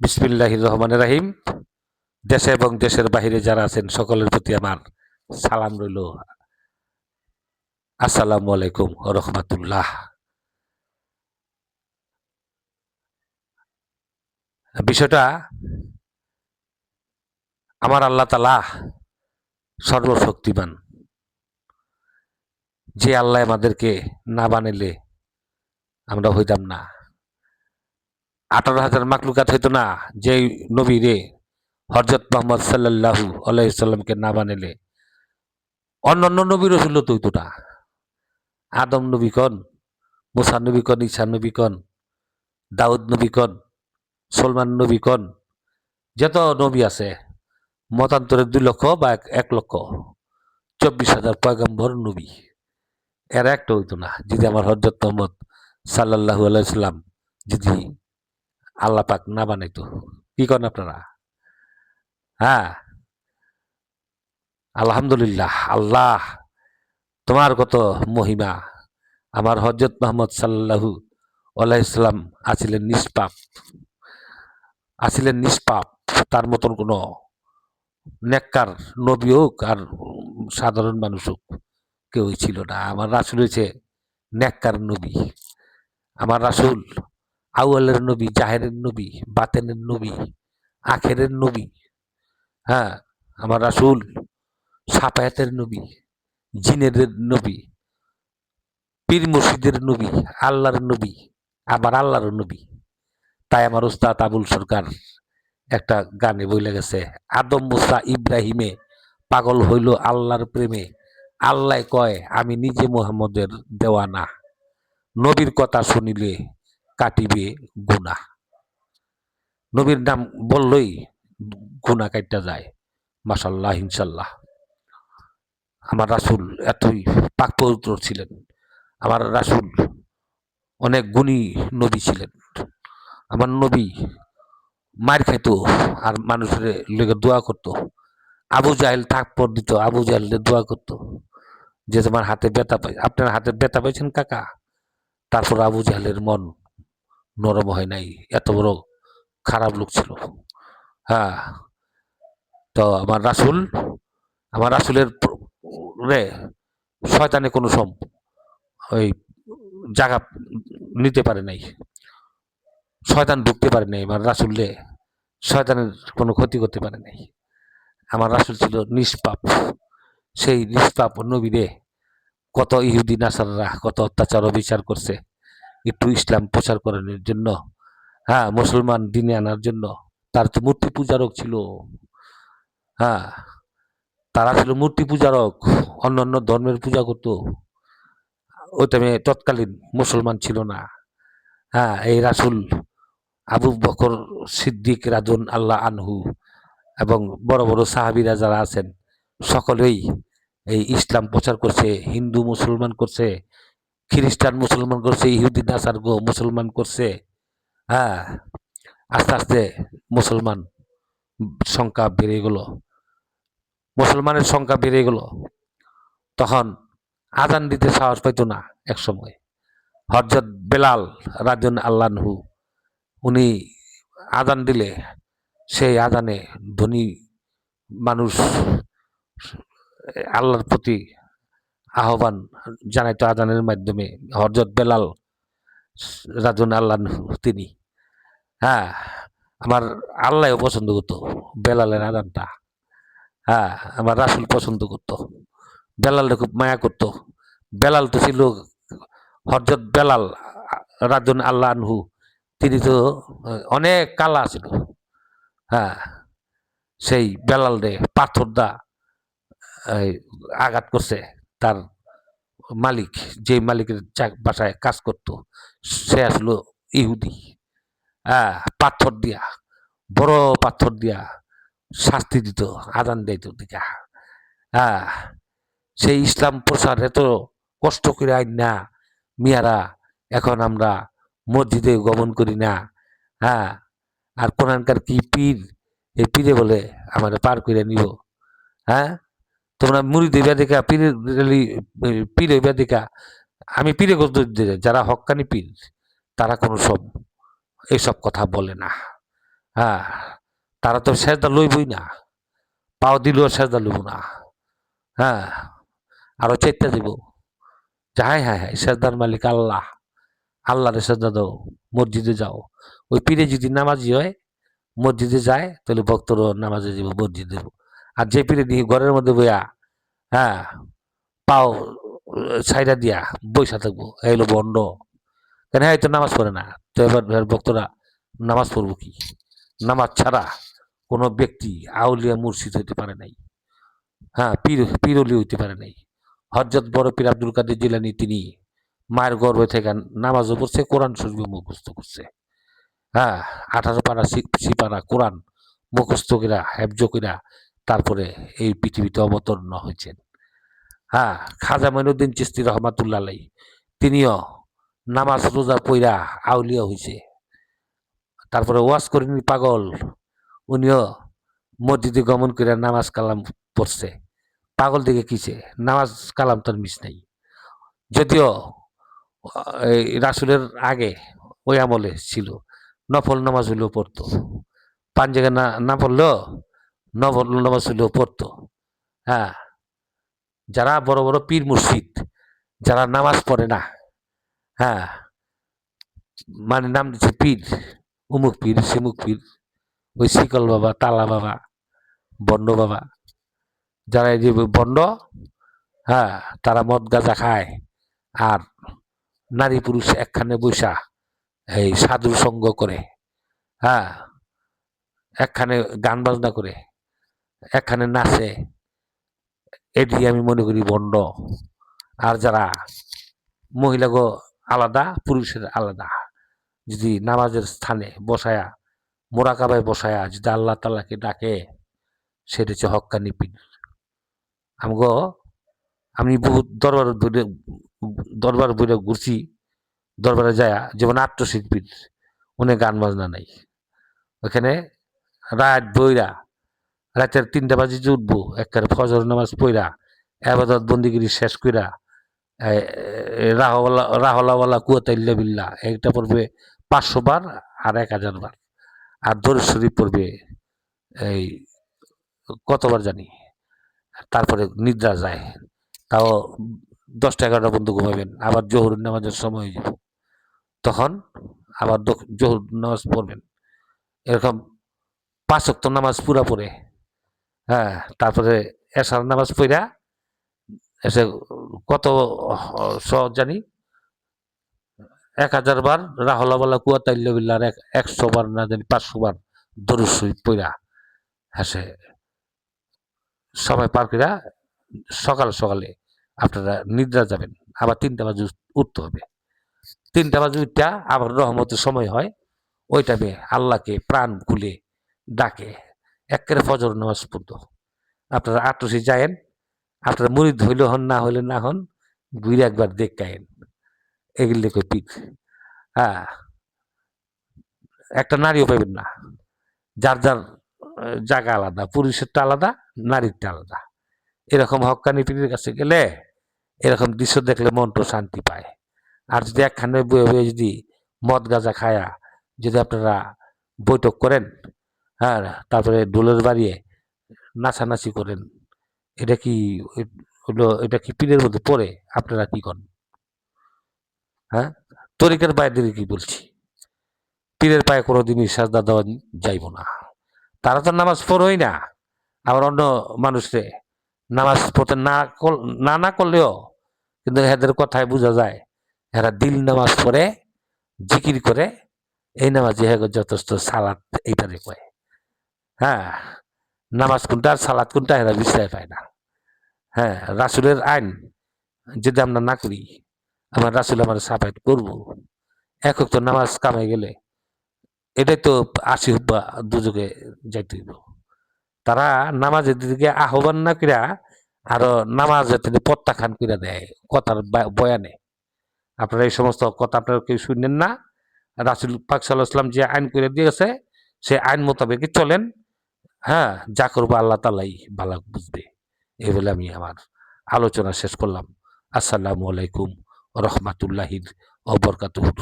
বিসমিল্লাহ রহমান রাহিম। দেশে এবং দেশের বাহিরে যারা আছেন, সকলের প্রতি আমার সালাম রইল। আসসালামু আলাইকুম রহমতুল্লাহ। বিষয়টা, আমার আল্লাহ তালা সর্বশক্তিমান। যে আল্লাহ আমাদেরকে না বানাইলে আমরা হইতাম না। আঠারো হাজার মাকলুকাত হইতো না যে নবী রে হরজত মোহাম্মদ সাল্লাহু আলাইসাল্লামকে না বানাইলে। অন্যান্য নবী রসুল তো হইতো না। আদম নবী কন, মুসা নবী কন, ঈসা নবী কন, দাউদ নবী কন, সলমান নবী কন, যত নবী আছে, মতান্তরে দুই লক্ষ বা এক লক্ষ চব্বিশ হাজার পয়গম্বর নবী। এর একটা হইতো না, যদি আমার হজরত মোহাম্মদ সাল্লাহু আলাইসাল্লাম যদি আল্লাহ পাক না বানাইতো। কি করেন আপনারা? হ্যাঁ? আলহামদুলিল্লাহ, আল্লাহ তোমার কত মহিমা। আমার হজরত মোহাম্মদ সাল্লাহু আলাইসাল্লাম আছিলেন নিষ্পাপ। আছিলেন নিষ্পাপ, তার মতন কোনো নেককার নবী হোক আর সাধারণ মানুষ হোক কেউই ছিল না। আমার রাসুল হয়েছে নেককার নবী। আমার রাসুল আউয়ালের নবী, জাহেরের নবী, বাতেনের নবী, আখেরের নবী হ্যাঁ আমার রাসুল সাপায়াতের নবী জিনের নবী, পীর মুর্শিদের নবী, আল্লাহর নবী, আবার আল্লাহর নবী। তাই আমার উস্তাদ আবুল সরকার একটা গানে বইলে গেছে, আদম মুসা ইব্রাহিমে পাগল হইল আল্লাহর প্রেমে। আল্লাহ কয়, আমি নিজে মোহাম্মদের দেওয়া না নবীর কথা শুনিলে কাটিবে গুণা নবীর নাম বললই গুণা কাটটা যায়। মাসাল্লাহ ইনশাল্লাহ আমার রাসুল এতই পাক পবিত্র ছিলেন। আমার রাসুল অনেক গুণী নবী ছিলেন। আমার নবী মার খাইতো আর মানুষের লেগে দোয়া করতো। আবু জাহেল থাপ্পর দিত, আবু জাহেল দোয়া করতো। যে তোমার হাতে ব্যথা পাই আপনার হাতে ব্যথা পাইছেন কাকা? তারপর আবু জাহেলের মন নরম হয় নাই। এত বড় খারাপ লোক ছিল। হ্যাঁ। তো আমার রাসুল আমার রাসুলের রে শয়তানে কোনো সম ওই জায়গা নিতে পারে নাই। শয়তান ঢুকতে পারে নাই আমার রাসুলরে। শয়তানের কোনো ক্ষতি করতে পারে নাই। আমার রাসুল ছিল নিষ্পাপ। সেই নিষ্পাপ নবীরে কত ইহুদি নাসাররা কত অত্যাচার ও বিচার করছে। একটু ইসলাম প্রচার করানোর জন্য হ্যাঁ মুসলমান দিনে আনার জন্য। তার তো মূর্তি পূজারক ছিল। হ্যাঁ তারা ছিল মূর্তি পূজারক, অন্য অন্য ধর্মের পূজা করতো। ওই টাইমে তৎকালীন মুসলমান ছিল না। হ্যাঁ এই রাসুল আবু বকর সিদ্দিক রাজন আল্লাহ আনহু এবং বড় বড় সাহাবিরা যারা আছেন, সকলেই এই ইসলাম প্রচার করছে, হিন্দু মুসলমান করছে খ্রিস্টান মুসলমান করছে, ইহুদি নাসার গো মুসলমান করছে হ্যাঁ আস্তে আস্তে মুসলমান সংখ্যা বেড়ে গেল, মুসলমানের সংখ্যা বেড়ে গেল। তখন আজান দিতে সাহস পাইতো না এক সময় হরজত বেলাল রাজন আল্লাহু উনি আজান দিলে সেই আজানে ধনী মানুষ আল্লাহর প্রতি আহ্বান জানাইতো আজানের মাধ্যমে হরজত বেলাল রাজন আল্লাহ তিনি। হ্যাঁ আমার আল্লাহও পছন্দ করতো বেলালের আজানটা। হ্যাঁ আমার রাসুল পছন্দ করতো। বেলালে খুব মায়া করতো। বেলাল তো ছিল হরজত বেলাল রাজন আল্লাহ আনহু। তিনি তো অনেক কালা ছিল। হ্যাঁ সেই বেলাল রে পাথর দা আঘাত করছে। তার মালিক যে মালিকের বাসায় কাজ করত, সে আসলো ইহুদি। হ্যাঁ পাথর দিয়া, বড় পাথর দিয়া শাস্তি দিত আদান দিত দিকা হ্যাঁ সেই ইসলাম প্রসার এত কষ্ট করে আইন না, মিয়ারা, এখন আমরা মসজিদে গমন করি না। হ্যাঁ আর কোরআনকার কি পীর, এই পীরে বলে আমার পার করে নিব। হ্যাঁ? তোমরা মুড়ি দেবা দেখা পীরে পীর হইবা দেখা আমি পীরে করতে যারা হক্কানি পীর, তারা কোনো সব এইসব কথা বলে না। হ্যাঁ তারা তো সেজদা লইবই না। পাও দিলেও সেজদা লইব না। হ্যাঁ আরও চেষ্টা দিব। যে হ্যাঁ হ্যাঁ হায়, সেজদার মালিক আল্লাহ। আল্লাহরে সেজদা দাও, মসজিদে যাও। ওই পীরে যদি নামাজি হয়, মসজিদে যায়, তাহলে ভক্তরও নামাজে যাব মসজিদে আর যে পিড়ে দিয়ে ঘরের মধ্যে বইয়া হ্যাঁ পাও সাইডা দিয়া বৈশা থাকব, এই হলো বন্ড কেন হ্যাঁ তো নামাজ পড়ে না। তো এবার ভক্তরা নামাজ পড়ব কি? নামাজ ছাড়া কোনো ব্যক্তি আউলিয়া মুর্শিদ হইতে পারে নাই। হ্যাঁ পীর, পীরলি হইতে পারে নাই। হজরত বড় পীর আব্দুল কাদের জিলানি তিনি মায়ের গর্ভে থেকে নামাজও পড়ছে, কোরআন শরীফ মুখস্থ করছে। হ্যাঁ আঠারো পাড়া সিপারা কোরআন মুখস্থ কিরা হেফজ কিরা তারপরে এই পৃথিবীতে অবতরণ হয়েছেন। হ্যাঁ খাজা মঈনুদ্দিন চিস্তি রহমাতুল্লাহ তিনিও নামাজ রোজা পইরা আউলিয়া হয়েছে তারপরে ওয়াজ করিনি পাগল, উনিও মসজিদে গমন করে নামাজ কালাম পড়ছে। পাগল দিকে কিছে নামাজ কালাম তার মিস নাই। যদিও এই রাসুলের আগে ওই আমলে ছিল, নফল নামাজ হইলেও পড়তো। জায়গায় না না পড়লেও নফল হইলেও পড়তো হ্যাঁ যারা বড় বড় পীর মুর্শিদ, যারা নামাজ পড়ে না হ্যাঁ মানে নাম দিচ্ছে পীর, উমুক পীর, সিমুক পীর, ওই শিকল বাবা, তালা বাবা বন্ড বাবা। যারা এই যে বন্ড হ্যাঁ তারা মদ গাঁজা খায়, আর নারী পুরুষ একখানে বৈশা, এই সাধু সঙ্গ করে হ্যাঁ একখানে গান বাজনা করে। একখানে নাচে, এটি আমি মনে করি বন্ড। আর যারা মহিলাগো আলাদা, পুরুষের আলাদা, যদি নামাজের স্থানে বসায়া, মোরাকাবায় বসায়া যদি আল্লাহ তাল্লাহকে ডাকে, সেটা হচ্ছে হক্কানি পীর। আমগো, আমি বহুত দরবার দরবার বইরে ঘুরছি, দরবারে যায়, যেমন আত্মশিল্পীর উনি গান বাজনা নাই। ওখানে রাত বইরা রাতের তিনটা বাজে যে উঠবো একবারে ফজর নামাজ পইরা, আবাদত বন্দিগিরি শেষ কইরা রাহওয়ালা রাহলাওয়ালা কুয়াতাইল্লা বিল্লা একটা পড়বে পাঁচশো বার আর এক হাজার বার। আর দরুদ শরীফ পড়বে এই কতবার জানি, তারপরে নিদ্রা যায়, তাও দশটা এগারোটা পর্যন্ত ঘুমাবেন, আবার জহুর নামাজের সময় হয়ে যাব। তখন আবার জহুর নামাজ পড়বেন। এরকম পাঁচ অক্ত নামাজ পুরা পড়ে হ্যাঁ তারপরে এসার নামাজ পড়া, এসে কত সহজ জানি? এক হাজার বার রাহলাবালা কুয়া তাইল্লাবিল্লার এক, একশো বার না জানি, পাঁচশো বার শরীফ পইরা হাসে সময় পার কইরা সকাল সকালে আপনারা নিদ্রা যাবেন, আবার তিনটা বাজে উঠতে হবে। তিনটা বাজে উঠটা আবার রহমতের সময় হয়, ওই টাইমে আল্লাহকে প্রাণ খুলে ডাকে। একেবারে ফজর নামাজ পড়তো। আপনারা আটশি যায়েন, আপনারা মুড়ি হইলে হন, না হইলে না হন, ঘুরে একবার দেখায়েন। এগুলি কই পিক? হ্যাঁ। একটা নারীও পাইবেন না। যার যার জায়গা আলাদা পুরুষেরটা আলাদা নারীরটা আলাদা। এরকম হকানি পীরের কাছে গেলে এরকম দৃশ্য দেখলে মনটা শান্তি পায়। আর যদি একখানে বয়ে বয়ে যদি মদ গাঁজা খায়া যদি আপনারা বৈঠক করেন হ্যাঁ তারপরে ডোলের বাড়িয়ে নাচানাচি করেন। এটা কি হলো, এটা কি পীরের মধ্যে পড়ে? আপনারা কি করেন হ্যাঁ? তরিকের বাইরে কি বলছি? পীরের পায়ে কোনোদিনই সাজদা দেওয়া যাইব না। তারা তো নামাজ পড়োই না। আবার অন্য মানুষরে নামাজ পড়তে না না না করলেও কিন্তু এদের কথায় বোঝা যায়, এরা দিল নামাজ পড়ে, জিকির করে, এই নামাজ হ্যাঁ যথেষ্ট সালাদ এইটারে কয় হ্যাঁ নামাজ কোনটা আর সালাদ কোনটা, এরা বিশ্রায় পায় না। হ্যাঁ রাসুলের আইন যদি আমরা না করি, আমার রাসুল আমার সাফাই করব। একক তো নামাজ কামাই গেলে এটাই তো আশি হুব্বা দুযোগে যাইতে হইব। তারা নামাজের দিকে আহ্বান না কিরা আরও নামাজের থেকে প্রত্যাখ্যান করে দেয়, কথার বয়ানে। আপনারা এই সমস্ত কথা আপনারা কেউ শুনেন না। রাসুল পাক সাল্লাহাম যে আইন করে দিয়েছে, সে আইন মোতাবেক চলেন। হ্যাঁ যা করব আল্লাহ তালাই ভালো বুঝবে। এই বলে আমি আমার আলোচনা শেষ করলাম। আসসালামু আলাইকুম রহমাতুল্লাহির অবরকাতুর